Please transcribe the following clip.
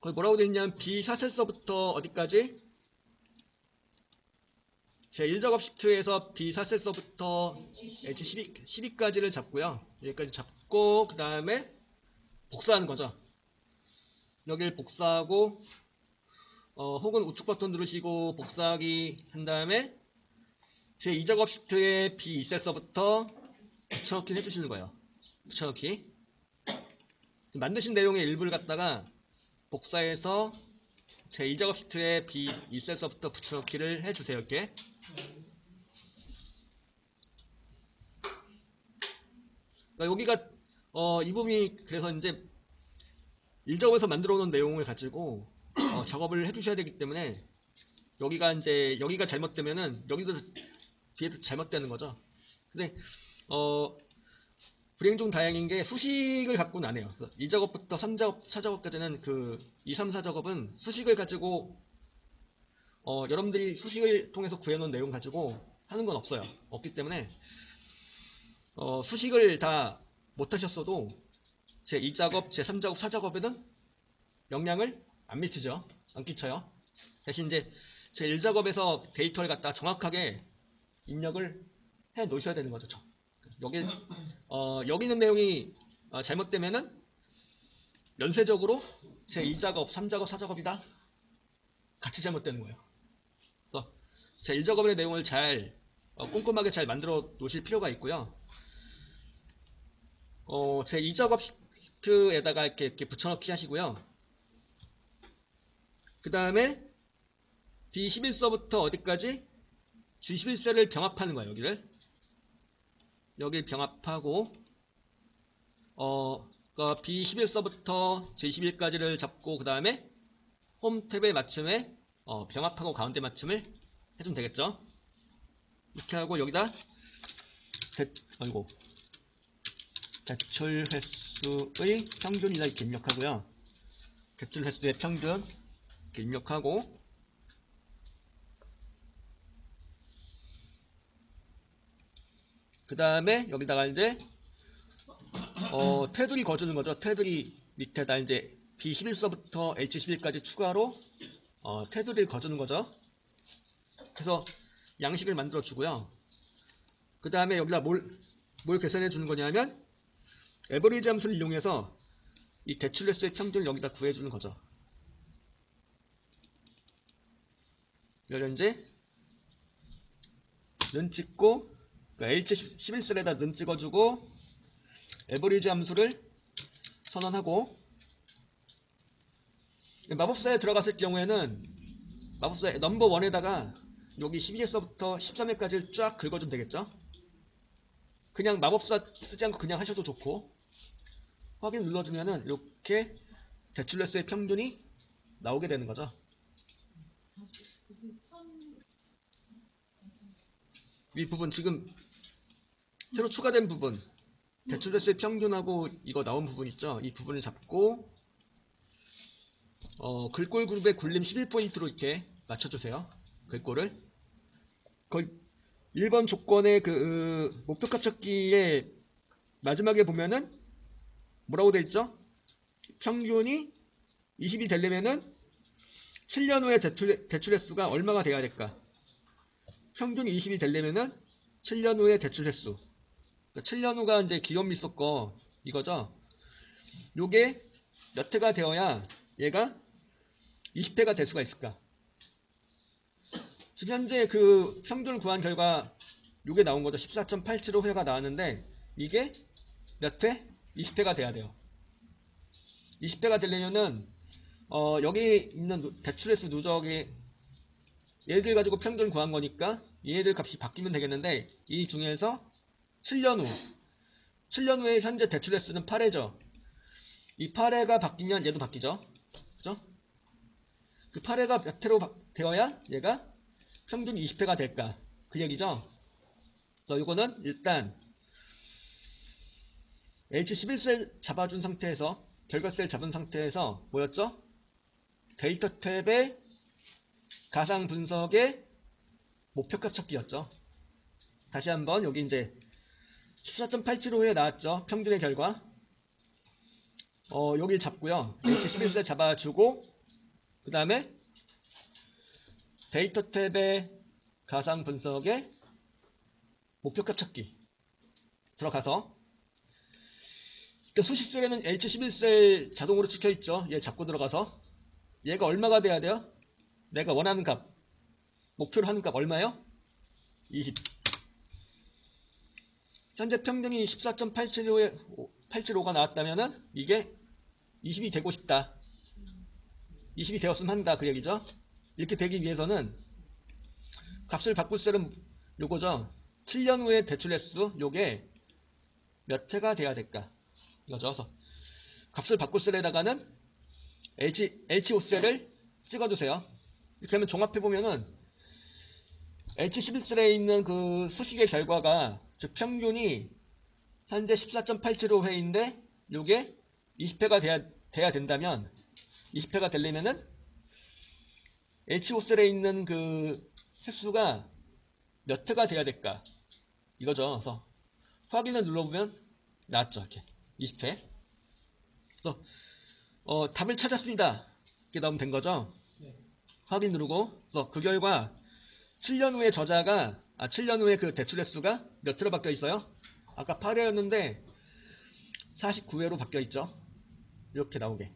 거기 뭐라고 되어 있냐면 비사슬서부터 어디까지? 제 1작업 시트에서 비사슬서부터 H12, 12까지를 잡고요. 여기까지 잡고 그 다음에 복사하는 거죠. 여기를 복사하고 어, 혹은 우측 버튼 누르시고 복사하기 한 다음에 제 2작업 시트에 B2셀서부터 붙여넣기 해주시는 거예요. 붙여넣기. 만드신 내용의 일부를 갖다가 복사해서 제 2작업 시트에 B2셀서부터 붙여넣기를 해주세요. 이렇게. 그러니까 여기가 어, 이 부분이 그래서 이제 1작업에서 만들어 놓은 내용을 가지고 어, 작업을 해주셔야 되기 때문에 여기가 이제 여기가 잘못되면은 여기도 뒤에도 잘못되는 거죠. 근데 어 불행 중 다행인 게 수식을 갖고는 안 해요. 2작업부터 3작업, 4작업까지는 그 2, 3, 4작업은 수식을 가지고 어 여러분들이 수식을 통해서 구해놓은 내용 가지고 하는 건 없어요. 없기 때문에 어 수식을 다 못하셨어도 제 2작업, 제 3작업, 4작업에는 영향을 안 미치죠. 안 끼쳐요. 대신 이제 제 1작업에서 데이터를 갖다 정확하게 입력을 해 놓으셔야 되는 거죠. 저- 여기 어, 여기 있는 내용이 어, 잘못되면은 연쇄적으로 제 2작업, 3작업, 4작업이다 같이 잘못되는 거예요. 그래서 제 1작업의 내용을 잘 어, 꼼꼼하게 잘 만들어 놓으실 필요가 있고요. 어, 제 2작업 시트에다가 이렇게, 이렇게 붙여넣기 하시고요. 그 다음에 D11서부터 어디까지? G11셀을 병합하는 거예요, 여기를. 여기를 병합하고, 어, 그러니까 B11서부터 G11까지를 잡고, 그 다음에 홈 탭의 맞춤에, 어, 병합하고 가운데 맞춤을 해주면 되겠죠? 이렇게 하고, 여기다, 대, 아이고, 대출 횟수의 평균이다 이렇게 입력하고요. 대출 횟수의 평균, 입력하고, 그 다음에 여기다가 이제 어, 테두리 거주는 거죠. 테두리 밑에다 이제 B11서부터 H11까지 추가로 어, 테두리를 거주는 거죠. 그래서 양식을 만들어 주고요. 그 다음에 여기다 뭘, 뭘 계산해 주는 거냐면 에버리지 함수를 이용해서 이 대출레스의 평균을 여기다 구해 주는 거죠. 여기 이제 는 찍고 그러니까 H11셀에다 는 찍어주고 에버리지 함수를 선언하고 마법사에 들어갔을 경우에는 마법사 넘버 1에다가 여기 12에서부터 13회까지를 쫙 긁어주면 되겠죠? 그냥 마법사 쓰지 않고 그냥 하셔도 좋고 확인 눌러주면은 이렇게 대출레스의 평균이 나오게 되는 거죠. 이 부분 지금 새로 추가된 부분. 대출 대수의 평균하고 이거 나온 부분 있죠? 이 부분을 잡고 어, 글꼴 그룹의 굴림 11포인트로 이렇게 맞춰주세요. 글꼴을. 거의 1번 조건의 그 으, 목표값 찾기의 마지막에 보면은 뭐라고 돼 있죠? 평균이 20이 되려면은 7년 후에 대출, 대출 횟수가 얼마가 돼야 될까? 평균이 20이 되려면은 7년 후에 대출 횟수. 그러니까 7년 후가 이제 기업 미소거 이거죠. 요게 몇 회가 되어야 얘가 20회가 될 수가 있을까? 지금 현재 그 평균을 구한 결과 요게 나온 거죠. 14.875회가 나왔는데 이게 몇 회? 20회가 돼야 돼요. 20회가 되려면은 어, 여기 있는 누- 대출 횟수 누적이 얘들 가지고 평균 구한 거니까 얘들 값이 바뀌면 되겠는데 이 중에서 7년 후 7년 후에 현재 대출 횟수는 8회죠 이 8회가 바뀌면 얘도 바뀌죠 그죠? 그 8회가 몇 회로 바- 되어야 얘가 평균 20회가 될까 그 얘기죠 그래서 이거는 일단 H11셀 잡아준 상태에서 결과셀 잡은 상태에서 뭐였죠? 데이터 탭에 가상 분석의 목표값 찾기였죠. 다시 한번 여기 이제 14.875에 나왔죠. 평균의 결과. 어, 여기 잡고요. H11세 잡아주고 그 다음에 데이터 탭의 가상 분석에 목표값 찾기 들어가서 일단 수식 셀에는 H11셀 자동으로 찍혀있죠. 얘 잡고 들어가서 얘가 얼마가 돼야 돼요? 내가 원하는 값 목표로 하는 값 얼마요? 20 현재 평균이 14.875에 875가 나왔다면은 이게 20이 되고 싶다. 20이 되었으면 한다 그 얘기죠. 이렇게 되기 위해서는 값을 바꿀 셀은 요거죠. 7년 후에 대출 횟수 요게 몇 회가 돼야 될까? 이거죠. 그래서 값을 바꿀 셀에다가는 H, H5셀을 찍어주세요. 이렇게 하면 종합해 보면은 H11셀에 있는 그 수식의 결과가 즉 평균이 현재 14.875회인데 요게 20회가 돼야, 돼야 된다면 20회가 되려면은 H5셀에 있는 그 횟수가 몇 회가 돼야 될까 이거죠. 그래서 확인을 눌러보면 나왔죠. 이렇게 20회. 그래서 어, 답을 찾았습니다. 이렇게 나오면 된 거죠. 네. 확인 누르고 그래서 그 결과 7년 후에 저자가 아 7년 후에 그 대출 횟수가 몇 회로 바뀌어 있어요? 아까 8회였는데 49회로 바뀌어 있죠. 이렇게 나오게.